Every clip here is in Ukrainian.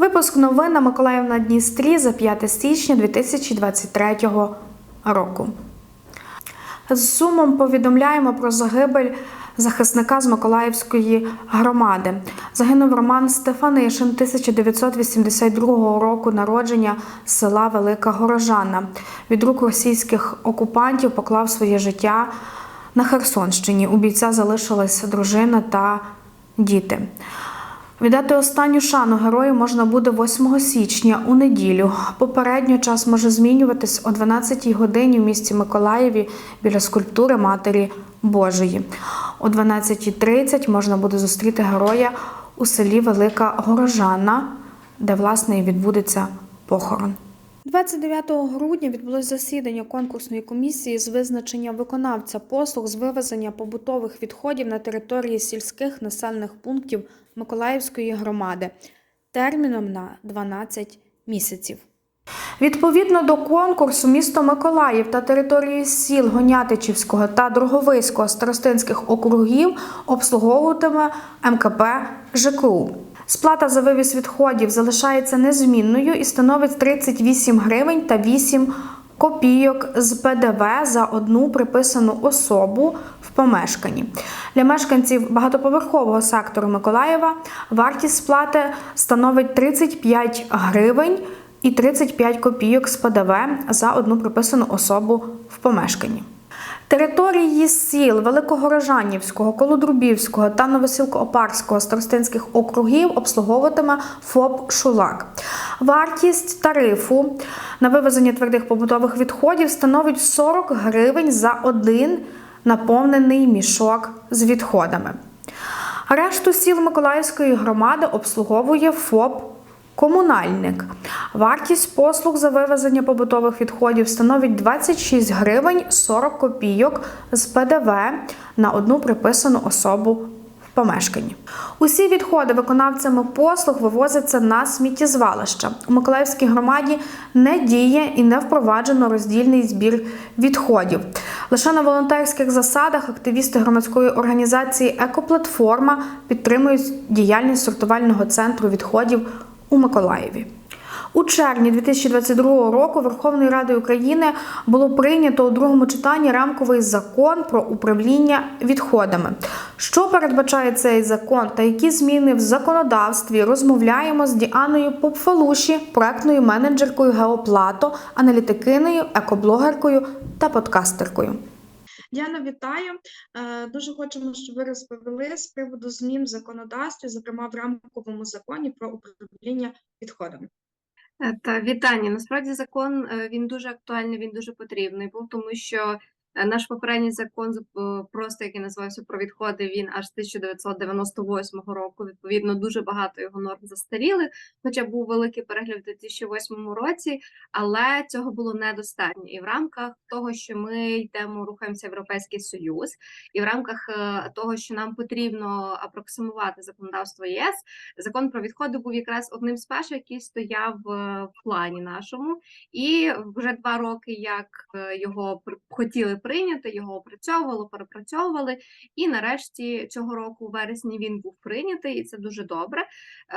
Випуск новин на Миколаїв на Дністрі за 5 січня 2023 року. З сумом повідомляємо про загибель захисника з Миколаївської громади. Загинув Роман Стефанишин 1982 року народження села Велика Горожана. Від рук російських окупантів поклав своє життя на Херсонщині. У бійця залишилась дружина та діти. Віддати останню шану герою можна буде 8 січня у неділю. Попередньо час може змінюватись о 12-й годині в місті Миколаєві біля скульптури Матері Божої. О 12.30 можна буде зустріти героя у селі Велика Горожана, де власне і відбудеться похорон. 29 грудня відбулось засідання конкурсної комісії з визначення виконавця послуг з вивезення побутових відходів на території сільських населених пунктів Миколаївської громади терміном на 12 місяців. Відповідно до конкурсу, місто Миколаїв та території сіл Гонятичівського та Дроговиського старостинських округів обслуговуватиме МКП ЖКУ. Сплата за вивіз відходів залишається незмінною і становить 38 гривень та 8 копійок з ПДВ за одну приписану особу в помешканні. Для мешканців багатоповерхового сектору Миколаєва вартість сплати становить 35 гривень і 35 копійок з ПДВ за одну приписану особу в помешканні. Території сіл Великогорожанівського, Колодрубівського та Новосілко-Опарського старостинських округів обслуговуватиме ФОП Шулак. Вартість тарифу на вивезення твердих побутових відходів становить 40 гривень за один наповнений мішок з відходами. Решту сіл Миколаївської громади обслуговує ФОП Комунальник. Вартість послуг за вивезення побутових відходів становить 26 гривень 40 копійок з ПДВ на одну приписану особу помешканні. Усі відходи виконавцями послуг вивозяться на сміттєзвалища. У Миколаївській громаді не діє і не впроваджено роздільний збір відходів. Лише на волонтерських засадах активісти громадської організації Екоплатформа підтримують діяльність сортувального центру відходів у Миколаєві. У червні 2022 року Верховною Радою України було прийнято у другому читанні рамковий закон про управління відходами. Що передбачає цей закон та які зміни в законодавстві розмовляємо з Діаною Попфалуші, проектною менеджеркою Геоплато, аналітикиною, екоблогеркою та подкастеркою. Діана, вітаю. Е, Дуже хочемо, щоб ви розповіли з приводу змін в законодавстві, зокрема в рамковому законі про управління відходами. Е, Та вітання. Насправді закон е, він дуже актуальний, він дуже потрібний був, тому що наш попередній закон е, просто який називався про відходи, він аж 1998 року. Відповідно, дуже багато його норм застаріли, хоча був великий перегляд у 2008 році, але цього було недостатньо. І в рамках того, що ми йдемо, рухаємося в Європейський Союз, і в рамках е, того, що нам потрібно апроксимувати законодавство ЄС, закон про відходи був якраз одним з перших, який стояв е, в плані нашому, і вже два роки, як е, його хотіли прийняти, його опрацьовували, перепрацьовували. І нарешті цього року, у вересні, він був прийнятий, і це дуже добре.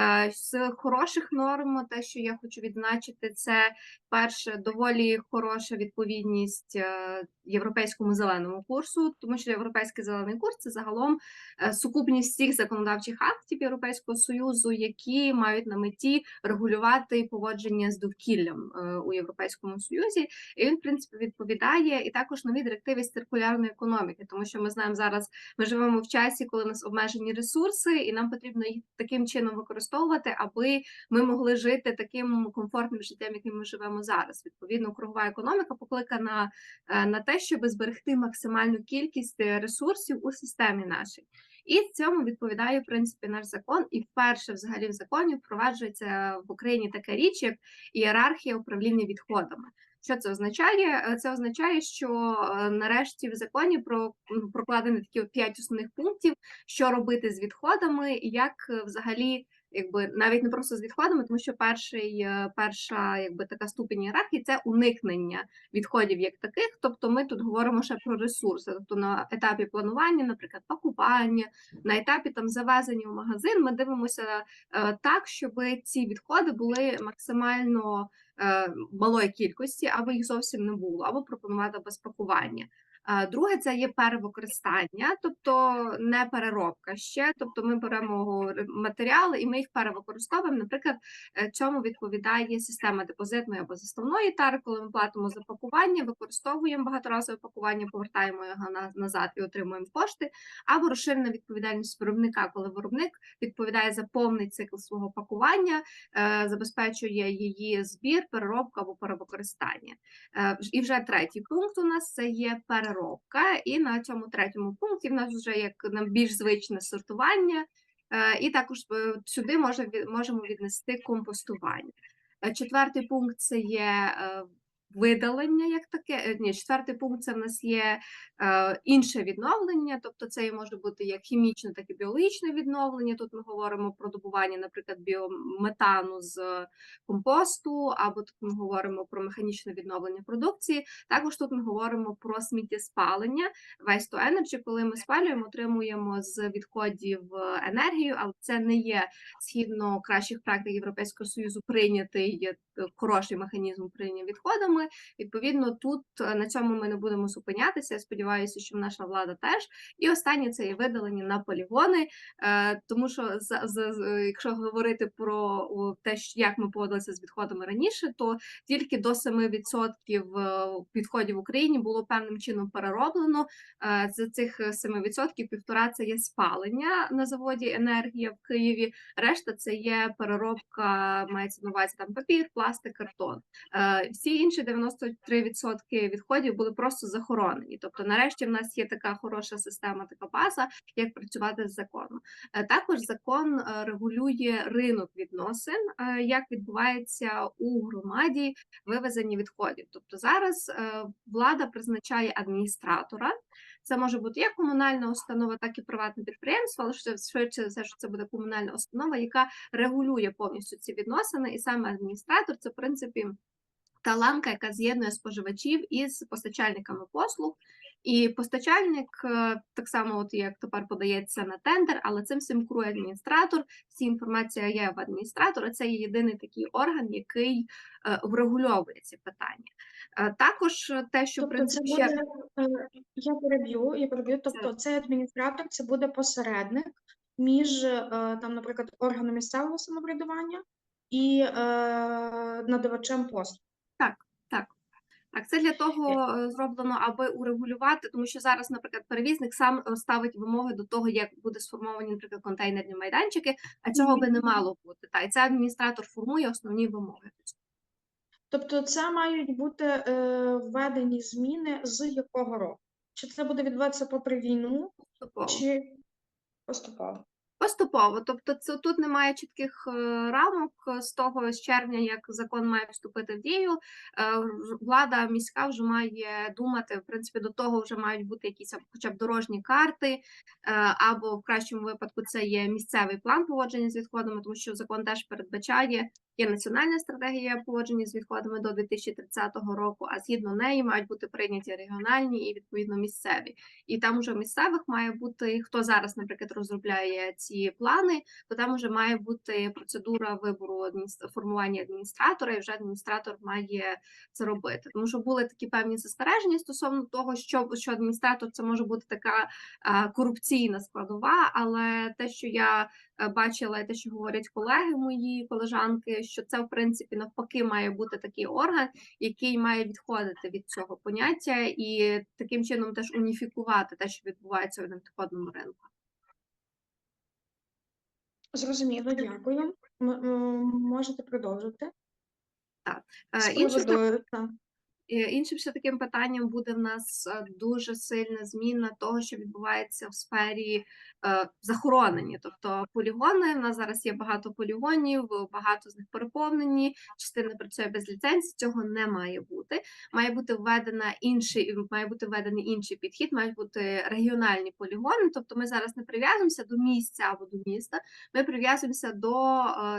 Е, З хороших норм, те, що я хочу відзначити, це перше доволі хороша відповідність е, європейському зеленому курсу, тому що європейський зелений курс це загалом е, сукупність всіх законодавчих актів Європейського союзу, які мають на меті регулювати поводження з довкіллям у Європейському Союзі. І він, в принципі, відповідає і також нові з циркулярної економіки, тому що ми знаємо зараз, ми живемо в часі, коли у нас обмежені ресурси, і нам потрібно їх таким чином використовувати, аби ми могли жити таким комфортним життям, яким ми живемо зараз. Відповідно, кругова економіка покликана е, на те, щоб зберегти максимальну кількість е, ресурсів у системі нашій. І цьому відповідає в принципі наш закон. І вперше взагалі в законі впроваджується в Україні така річ, як ієрархія управління відходами. Що це означає? Е, Це означає, що е, нарешті в законі про прокладені такі п'ять основних пунктів, що робити з відходами, як е, взагалі якби навіть не просто з відходами, тому що перший, е, перша якби така ступінь ієрархії це уникнення відходів як таких. Тобто ми тут говоримо ще про ресурси. Тобто на етапі планування, наприклад, пакування, на етапі там завезення в магазин, ми дивимося е, так, щоб ці відходи були максимально е, малої кількості, або їх зовсім не було, або пропонувати без пакування. Е, Друге, це є перевикористання, тобто не переробка ще. Тобто ми беремо матеріали і ми їх перевикористовуємо. Наприклад, е, цьому відповідає система депозитної або заставної тари, коли ми платимо за пакування, використовуємо багаторазове пакування, повертаємо його назад і отримуємо кошти, або розширена відповідальність виробника, коли виробник відповідає за повний цикл свого пакування, е, забезпечує її збір, переробку або перевикористання. Е, І вже третій пункт у нас це є переробка. І на цьому третьому пункті в нас вже як нам більш звичне сортування, е, і також е, сюди можемо віднести компостування. Е, Четвертий пункт це є видалення, як таке. Е, Ні, четвертий пункт це в нас є е, інше відновлення, тобто це може бути як хімічне, так і біологічне відновлення. Тут ми говоримо про добування, наприклад, біометану з компосту, або тут ми говоримо про механічне відновлення продукції. Також тут ми говоримо про сміттєспалення, waste to energy, коли ми спалюємо, отримуємо з відходів е, енергію, але це не є згідно кращих практик Європейського Союзу прийнятий е, хороший механізм управління відходами. Відповідно, тут е, на цьому ми не будемо зупинятися. Я сподіваюся, що наша влада теж. І останнє це є видалення на полігони, е, тому що якщо говорити про те, як ми поводилися з відходами раніше, то тільки до 7% е, відходів в Україні було певним чином перероблено. З цих 7% півтора це є спалення на заводі енергія в Києві. Решта це є переробка, мається на увазі там папір, пластик, картон. Всі інші 93% відходів були просто захоронені. Тобто, нарешті, в нас є така хороша система, така база, як працювати з законом. Е, Також закон е, регулює ринок відносин, е, як відбувається у громаді вивезення відходів. Тобто зараз влада призначає адміністратора. Це може бути як комунальна установа, так і приватне підприємство, але швидше все, що це буде комунальна установа, яка регулює повністю ці відносини, і саме адміністратор це в принципі та ланка, яка з'єднує споживачів із постачальниками послуг. І постачальник е, так само, от як тепер подається на тендер, але цим всім керує адміністратор. Всі інформація є в адміністратора. Це є єдиний такий орган, який е, врегульовує ці питання. Е, Також те, що Тобто це буде, я переб'ю, я переб'ю, тобто цей адміністратор це буде посередник між, там, наприклад, органом місцевого самоврядування і е, надавачем послуг. Так, це для того е, зроблено, аби урегулювати, тому що зараз, наприклад, перевізник сам е, ставить вимоги до того, як буде сформовані, наприклад, контейнерні майданчики, а цього би не мало бути. Та і це адміністратор формує основні вимоги. Тобто це мають бути е, введені зміни з якого року? Чи це буде відбуватися попри війну, Поступово. чи поступово? Поступово, тобто це тут немає чітких е, рамок е, з того з червня, як закон має вступити в дію. Е, Влада міська вже має думати. В принципі, до того вже мають бути якісь хоча б дорожні карти, або в кращому випадку це є місцевий план поводження з відходами, тому що закон теж передбачає. Є національна стратегія поводження з відходами до 2030 року, а згідно неї мають бути прийняті регіональні і відповідно місцеві. І там уже місцевих має бути хто зараз, наприклад, розробляє ці плани, то там вже має бути процедура вибору формування адміністратора, і вже адміністратор має це робити. Тому що були такі певні застереження стосовно того, що, що адміністратор це може бути така корупційна складова, але те, що я бачила, і те, що говорять колеги мої колежанки, що це в принципі навпаки має бути такий орган, який має відходити від цього поняття, і таким чином теж уніфікувати те, що відбувається на відходному ринку. Зрозуміло, дякую. М- Можете продовжити. Е, З Інше приводу, та, І іншим ще таким питанням буде в нас е, дуже сильна зміна того, що відбувається в сфері е, захоронення. Тобто полігони, в нас зараз є багато полігонів, багато з них переповнені, частина працює без ліцензії, цього не має бути. Має бути введена інший, має бути введений інший підхід, мають бути регіональні полігони. Тобто ми зараз не прив'язуємося до місця або до міста, ми прив'язуємося до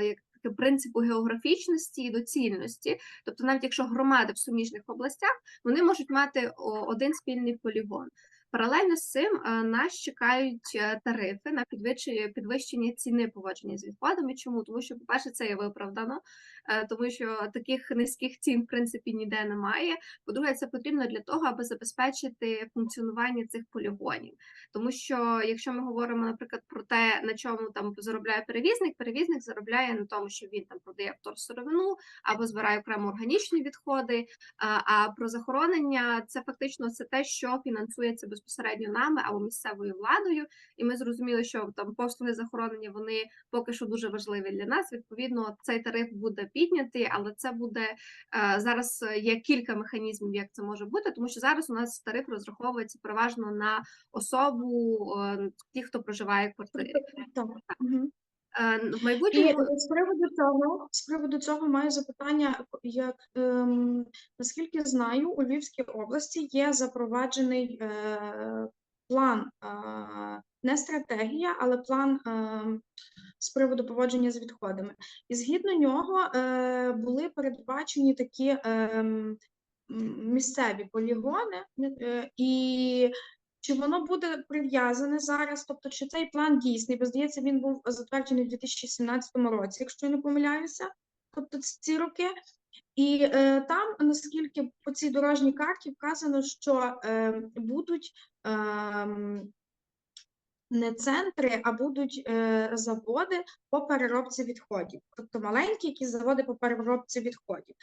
е, як принципу географічності і доцільності. Тобто, навіть якщо громади в суміжних областях, вони можуть мати один спільний полігон. Паралельно з цим е, нас чекають е, тарифи на підвищення, підвищення ціни поводження з відходами. Чому? Тому що, по-перше, це є виправдано, е, тому що таких низьких цін в принципі ніде немає. По-друге, це потрібно для того, аби забезпечити функціонування цих полігонів. Тому що якщо ми говоримо, наприклад, про те, на чому там заробляє перевізник, перевізник заробляє на тому, що він там продає вторсировину або збирає окремо органічні відходи. А, про захоронення це фактично це те, що фінансується безпосередньо нами або місцевою владою. І ми зрозуміли, що там послуги захоронення вони поки що дуже важливі для нас. Відповідно, цей тариф буде піднятий, але це буде е, зараз є кілька механізмів, як це може бути, тому що зараз у нас тариф розраховується переважно на особу, е, ті, хто проживає в квартирі. Так. Мгм. Е, І з приводу цього, з приводу цього маю запитання, як ем, наскільки знаю, у Львівській області є запроваджений е, план, е, не стратегія, але план е, з приводу поводження з відходами. І згідно нього е, були передбачені такі м, місцеві полігони, е, і чи воно буде прив'язане зараз? Тобто, чи цей план дійсний? Бо здається, він був затверджений у 2017 році, якщо я не помиляюся. Тобто ці роки. І е, там, наскільки по цій дорожній карті вказано, що е, будуть е, не центри, а будуть е, заводи по переробці відходів. Тобто маленькі якісь заводи по переробці відходів.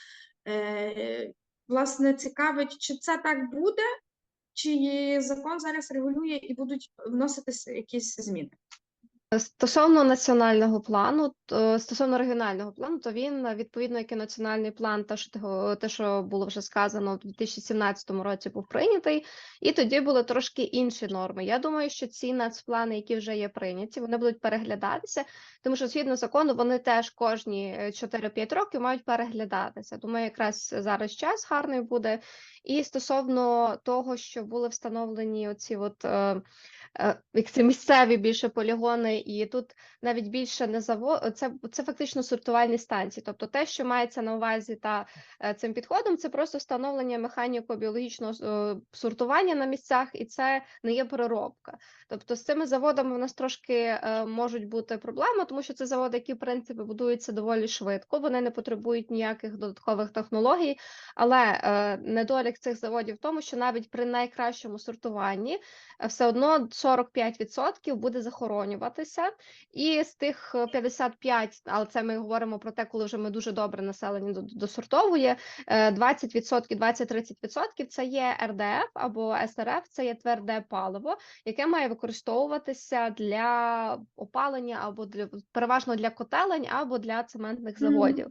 Е, власне, цікавить, чи це так буде, чи закон зараз регулює і будуть вноситися якісь зміни? Стосовно національного плану, то стосовно регіонального плану, то він е, відповідно як і національний план, те, що те, що було вже сказано, в 2017 році був прийнятий, і тоді були трошки інші норми. Я думаю, що ці нацплани, які вже є прийняті, вони будуть переглядатися, тому що згідно закону вони теж кожні е, 4-5 років мають переглядатися. Думаю, якраз зараз час гарний буде. І стосовно того, що були встановлені оці от. Е, е, місцеві більше полігони, і тут навіть більше не заво... це, це фактично сортувальні станції. Тобто те, що мається на увазі та е, цим підходом, це просто встановлення механіко-біологічного е, сортування на місцях, і це не є переробка. Тобто з цими заводами у нас трошки е, можуть бути проблеми, тому що це заводи, які в принципі будуються доволі швидко, вони не потребують ніяких додаткових технологій. Але е, цих заводів в тому, що навіть при найкращому сортуванні е, все одно 45% буде захоронюватися, і з тих е, 55, але це ми говоримо про те, коли вже ми дуже добре населення до- досортовує, е, 20%, 20-30% це є РДФ або СРФ, це є тверде паливо, яке має використовуватися для опалення або для переважно для котелень або для цементних заводів.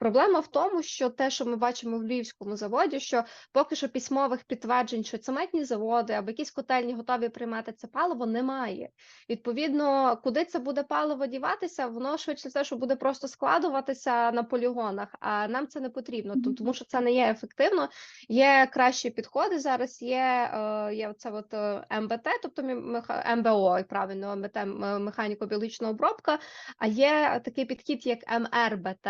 Проблема в тому, що те, що ми бачимо в Львівському заводі, що поки що письмових підтверджень, що цементні заводи або якісь котельні готові приймати це паливо, немає. Відповідно, куди це буде паливо діватися, воно швидше все, що буде просто складуватися на полігонах, а нам це не потрібно, тому що це не є ефективно. Є кращі підходи зараз. Є, е, є оце от е, МБТ, тобто МБО, правильно, МБТ механіко-біологічна обробка. А є такий підхід, як МРБТ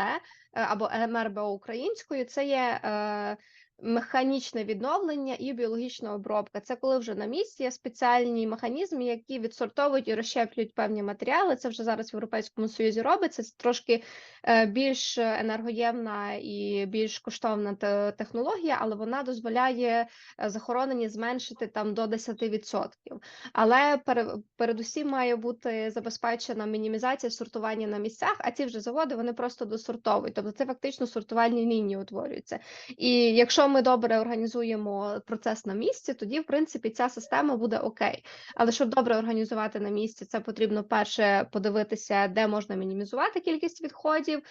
або МРБО українською. Це є е, механічне відновлення і біологічна обробка. Це коли вже на місці є спеціальні механізми, які відсортовують і розщеплюють певні матеріали. Це вже зараз в Європейському Союзі робиться. Це трошки е, більш енергоємна і більш коштовна технологія, але вона дозволяє е, захоронення зменшити там до 10%. Але передусім має бути забезпечена мінімізація сортування на місцях, а ці вже заводи вони просто досортовують. Тобто це фактично сортувальні лінії утворюються. І якщо ми добре організуємо процес на місці, тоді в принципі ця система буде окей. Але щоб добре організувати на місці, це потрібно перше подивитися, де можна мінімізувати кількість відходів.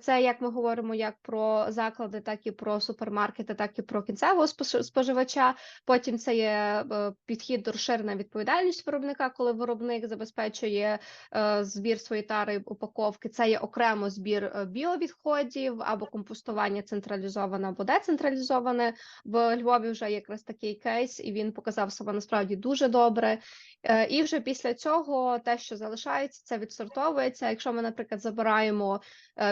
Це як ми говоримо як про заклади, так і про супермаркети, так і про кінцевого спож- споживача. Потім це є е, підхід до розширена відповідальність виробника, коли виробник забезпечує е, збір своєї тари упаковки. Це є окремо збір е, біовідходів або компостування централізоване або децентралізоване. В Львові вже якраз такий кейс, і він показав себе насправді дуже добре. Е, І вже після цього те, що залишається, це відсортовується. Якщо ми, наприклад, забираємо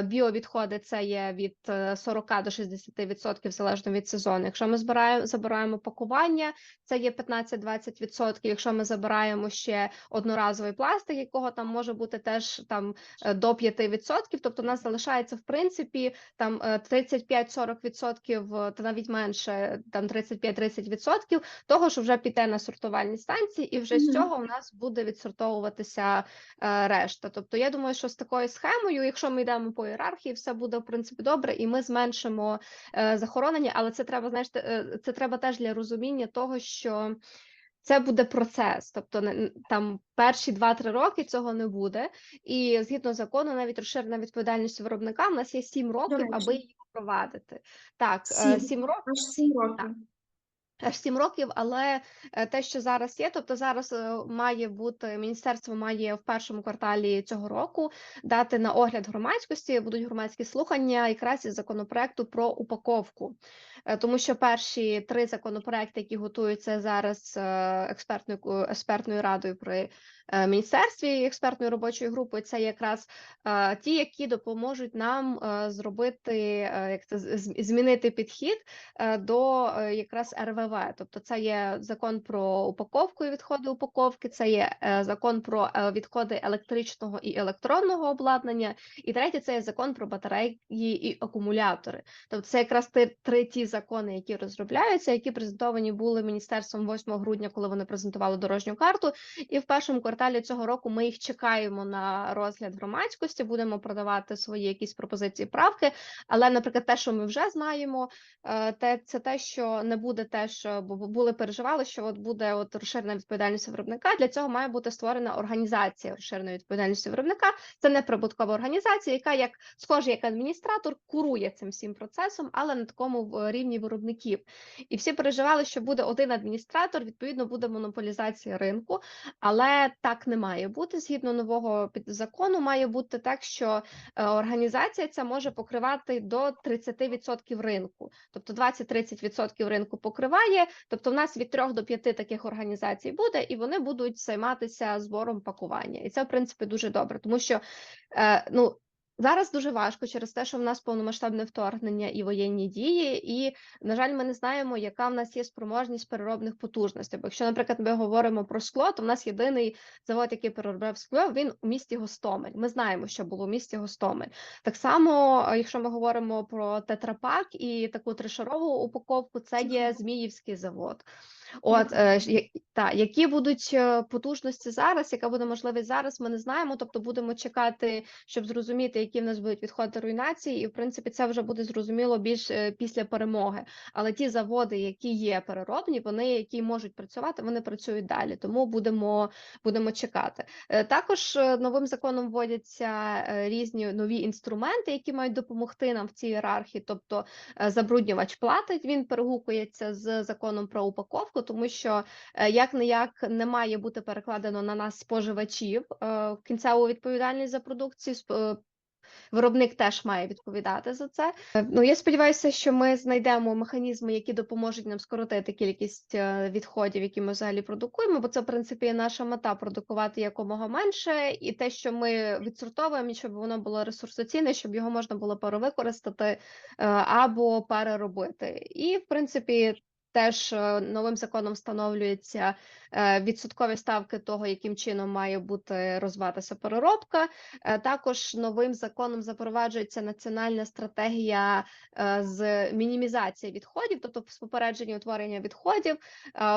біовідходи, це є від е, 40 до 60% залежно від сезону. Якщо ми збираємо забираємо пакування, це є 15-20%. Якщо ми забираємо ще одноразовий пластик, якого там може бути теж там е, до 5%, тобто у нас залишається в принципі там е, 35-40%, та навіть менше, там 35-30% того, що вже піде на сортувальні станції, і вже з цього у нас буде відсортовуватися е, решта. Тобто, я думаю, що з такою схемою, якщо ми йдемо по ієрархії, все буде в принципі добре, і ми зменшимо е, захоронення, але це треба, знаєш, е, це треба теж для розуміння того, що. Це буде процес, тобто там перші 2-3 роки цього не буде. І згідно закону, навіть розширена відповідальність виробника, у нас є 7 років, аби її впровадити. Так, е, Сім. 7 років Аж 7 років. аж 7 років, але е, те, що зараз є, тобто зараз е, має бути міністерство має в першому кварталі цього року дати на огляд громадськості, будуть громадські слухання якраз із законопроекту про упаковку, Е, тому що перші три законопроекти, які готуються зараз експертною експертною радою при міністерстві експертною робочою групою, це якраз е, ті, які допоможуть нам е, зробити е, як це змінити підхід е, до е, якраз РВВ. Тобто це є закон про упаковку і відходи упаковки, це є е, закон про е, відходи електричного і електронного обладнання, і третє це є закон про батареї і акумулятори. Тобто це якраз три ті закони, які розробляються, які презентовані були міністерством 8 грудня, коли вони презентували дорожню карту. І в першому кварталі цього року ми їх чекаємо на розгляд громадськості, будемо продавати свої якісь пропозиції правки. Але, наприклад, те, що ми вже знаємо, е, те це те, що не буде теж, е, бо були переживали, що от буде от розширена відповідальність виробника. Для цього має бути створена організація розширеної відповідальності виробника. Це не прибуткова організація, яка як схоже як адміністратор курує цим всім процесом, але на такому рівні виробників. І всі переживали, що буде один адміністратор, відповідно буде монополізація ринку. Але так не має бути. Згідно нового закону, має бути так, що е, організація ця може покривати до 30% ринку, тобто 20-30% ринку покриває. Тобто, в нас від 3 до 5 таких організацій буде, і вони будуть займатися збором пакування. І це в принципі дуже добре, тому що е, ну. Зараз дуже важко через те, що в нас повномасштабне вторгнення і воєнні дії, і на жаль, ми не знаємо, яка в нас є спроможність переробних потужностей. Бо якщо, наприклад, ми говоримо про скло, то в нас єдиний завод, який переробляв скло, він у місті Гостомель. Ми знаємо, що було у місті Гостомель. Так само, якщо ми говоримо про тетрапак і таку тришарову упаковку, це є Зміївський завод. От е, та які будуть е, потужності зараз, яка буде можливість зараз, ми не знаємо. Тобто будемо чекати, щоб зрозуміти, які в нас будуть відходи руйнації, і в принципі це вже буде зрозуміло більш е, після перемоги. Але ті заводи, які є переробні, вони які можуть працювати, вони працюють далі. Тому будемо будемо чекати. Е, Також е, новим законом вводяться різні нові інструменти, які мають допомогти нам в цій ієрархії. Тобто забруднювач платить, він перегукується з законом про упаковку, тому що як не як не має бути перекладено на нас споживачів е, кінцеву відповідальність за продукцію. е, Виробник теж має відповідати за це. Е, Ну я сподіваюся, що ми знайдемо механізми, які допоможуть нам скоротити кількість відходів, які ми взагалі продукуємо. Бо це в принципі наша мета продукувати якомога менше, і те, що ми відсортовуємо, щоб воно було ресурсоцінне, щоб його можна було перевикористати або переробити. І в принципі. Теж е, новим законом встановлюються е, відсоткові ставки того, яким чином має бути розвиватися переробка. Е, Також новим законом запроваджується національна стратегія з мінімізації відходів, тобто з попередження утворення відходів.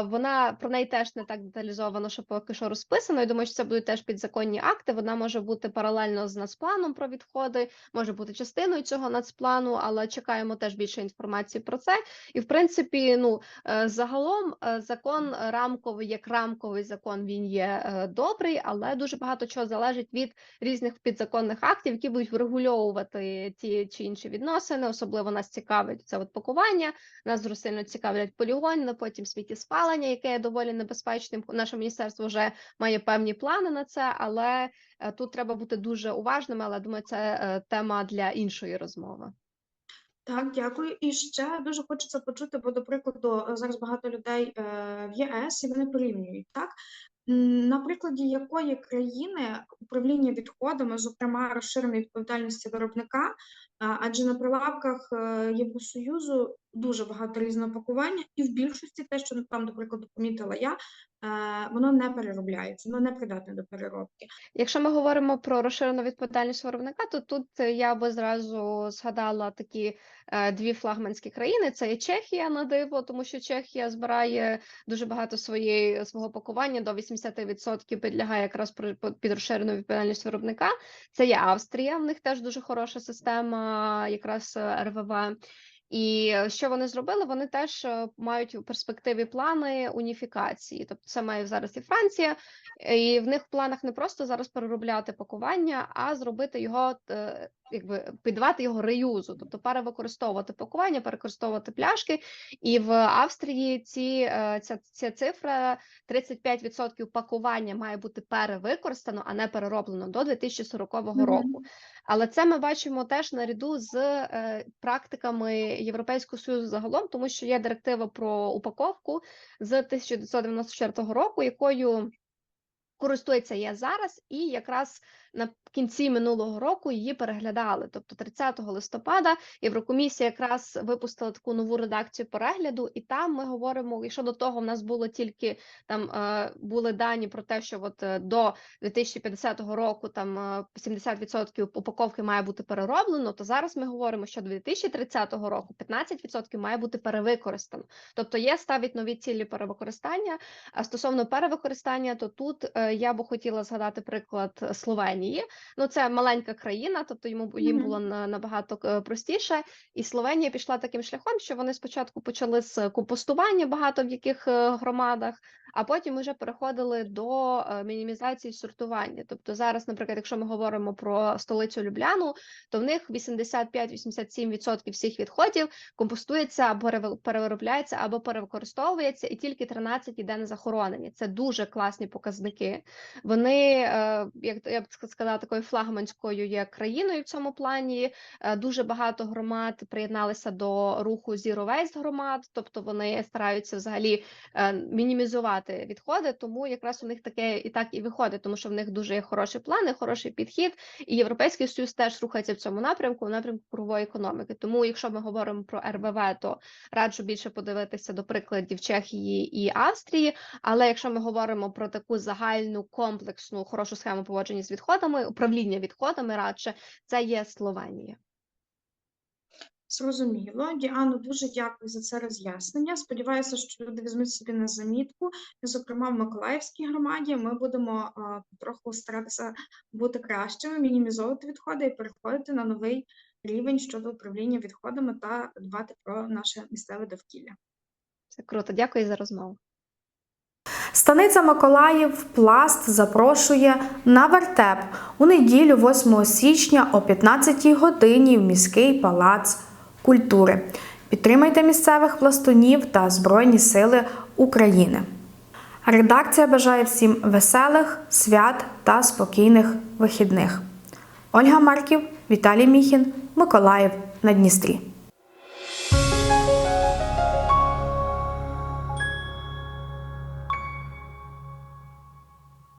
Вона про неї теж не так деталізовано, що поки що розписано. Я думаю, що це будуть теж підзаконні акти. Вона може бути паралельно з нацпланом про відходи, може бути частиною цього нацплану, але чекаємо теж більше інформації про це. І в принципі, ну загалом е, закон рамковий, як рамковий закон, він є е, добрий, але дуже багато чого залежить від різних підзаконних актів, які будуть врегульовувати ті чи інші відносини. Особливо нас цікавить це от пакування. Нас дуже сильно цікавлять полігони, потім сміттєспалення, яке є доволі небезпечним. Наше міністерство вже має певні плани на це, але е, тут треба бути дуже уважними. Але думаю, це е, тема для іншої розмови. Так, дякую. І ще дуже хочеться почути, бо, до прикладу, е, зараз багато людей е, в ЄС і вони порівнюють, так? На прикладі якої країни управління відходами, зокрема розширеної відповідальності виробника, адже на прилавках е, Євросоюзу дуже багато різного пакування, і в більшості те, що там, до прикладу, помітила я, е, воно не переробляється, воно не придатне до переробки. Якщо ми говоримо про розширену відповідальність виробника, то тут е, я би зразу згадала такі е, дві флагманські країни: це і Чехія на диво, тому що Чехія збирає дуже багато своєї свого пакування до 80% підлягає якраз під розширену відповідальність виробника. Це є Австрія, в них теж дуже хороша система, якраз РВВ. І е, що вони зробили? Вони теж е, мають у перспективі плани уніфікації. Тобто, це має зараз і Франція, і в них в планах не просто зараз переробляти пакування, а зробити його е, якби піддавати його реюзу, тобто перевикористовувати пакування, перекористовувати пляшки. І в Австрії ці ця, ця цифра 35% пакування має бути перевикористано, а не перероблено до 2040 Мгм. року. Але це ми бачимо теж наряду з е, практиками Європейського союзу загалом, тому що є директива про упаковку з 1994 року, якою користується я зараз, і якраз на кінці минулого року її переглядали. Тобто 30 листопада Єврокомісія якраз випустила таку нову редакцію перегляду, і там ми говоримо, якщо до того в нас було тільки там е, були дані про те, що от е, до 2050 року там е, 70% упаковки має бути перероблено, то зараз ми говоримо, що до 2030 року 15% має бути перевикористано. Тобто є ставить нові цілі перевикористання. А стосовно перевикористання, то тут е, я би хотіла згадати приклад Словенії. Ну, це маленька країна, тобто йому їм було набагато е, простіше. І Словенія пішла таким шляхом, що вони спочатку почали з компостування багато в яких е, громадах, а потім вже переходили до е, мінімізації сортування. Тобто зараз, наприклад, якщо ми говоримо про столицю Любляну, то в них 85-87% всіх відходів компостується або переробляється, або перевикористовується, і тільки 13 іде на захоронення. Це дуже класні показники. Вони, е, як я б сказала, такою флагманською є країною в цьому плані. Е, Дуже багато громад приєдналися до руху Zero Waste громад, тобто вони стараються взагалі е, мінімізувати відходи. Тому якраз у них таке і так і виходить, тому що в них дуже є хороші плани, хороший підхід. І Європейський Союз теж рухається в цьому напрямку, в напрямку кругової економіки. Тому, якщо ми говоримо про РВВ, то раджу більше подивитися до прикладів Чехії і Австрії. Але якщо ми говоримо про таку загальну комплексну хорошу схему поводження з відходами, управління відходами радше це є Словенія. Зрозуміло. Діано, дуже дякую за це роз'яснення. Сподіваюся, що люди візьмуть собі на замітку. Зокрема, в Миколаївській громаді ми будемо а, потроху старатися бути кращими, мінімізовувати відходи і переходити на новий рівень щодо управління відходами та дбати про наше місцеве довкілля. Це круто. Дякую за розмову. Станиця Миколаїв Пласт запрошує на вертеп у неділю 8 січня о 15 годині в міський палац культури. Підтримайте місцевих пластунів та Збройні Сили України. Редакція бажає всім веселих, свят та спокійних вихідних. Ольга Марків, Віталій Міхін, Миколаїв на Дністрі.